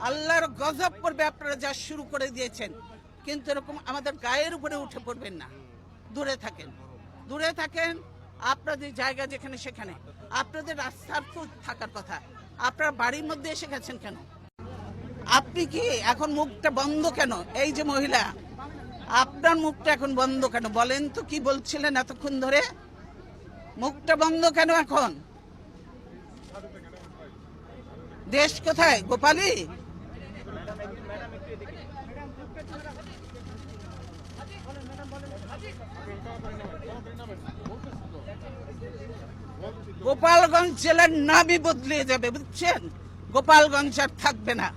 আল্লাহর গজব পড়বে আপনারা যা শুরু করে দিয়েছেন। কিন্তু এরকম আমাদের গায়ের উপরে উঠে পড়বেন না। দূরে থাকেন। দূরে থাকেন, আপনাদের জায়গা যেখানে সেখানে। আপনাদের রাস্তার তো থাকার কথা। আপনার বাড়ির মধ্যে এসে গেছেন কেন? আপনি কি এখন মুখটা বন্ধ কেন? এই যে মহিলা, আপনার মুখটা এখন বন্ধ কেন? বলেন তো কি বলছিলেন এতক্ষণ ধরে? মুখটা বন্ধ কেন এখন? দেশ কোথায়? গোপালী গোপালগঞ্জ জেলার নামই বদলে যাবে, বুঝছেন? গোপালগঞ্জ আর থাকবে না।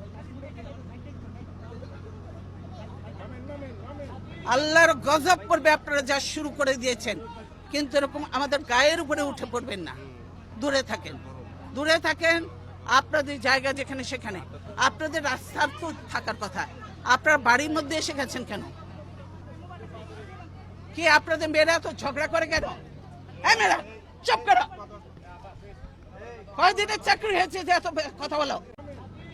আল্লাহর গজব পড়বে আপনারা যা শুরু করে দিয়েছেন, কিন্তু এরকম আমাদের গায়ের উপরে উঠে পড়বেন না। দূরে থাকেন। দূরে থাকেন, আপনাদের জায়গা যেখানে সেখানে। আপনাদের রাস্তার তো থাকার কথা। আপনার বাড়ির মধ্যে এসে গেছেন কেন? কি আপনাদের মেয়েরা তো ঝগড়া করে কেন? মেয়েরা, চুপ করো। কয়দিনের চাকরি হয়েছে যে এত কথা বলো?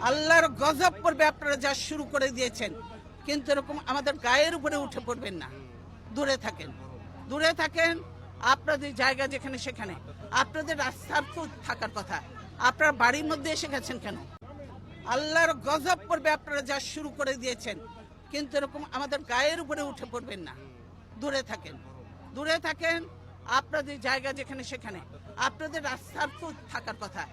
আল্লাহর গজব করবে আপনারা যা শুরু করে দিয়েছেন। কিন্তু এরকম আমাদের গায়ের উপরে উঠে পড়বেন না। দূরে থাকেন। দূরে থাকেন, আপনাদের জায়গা যেখানে সেখানে। আপনাদের রাস্তার তো থাকার কথা। আপনার বাড়ির মধ্যে এসে গেছেন কেন? আল্লাহর গজব পড়বে আপনারা যা শুরু করে দিয়েছেন। কিন্তু এরকম আমাদের গায়ের উপরে উঠে পড়বেন না। দূরে থাকেন। দূরে থাকেন, আপনাদের জায়গা যেখানে সেখানে। আপনাদের রাস্তার থাকার কথা।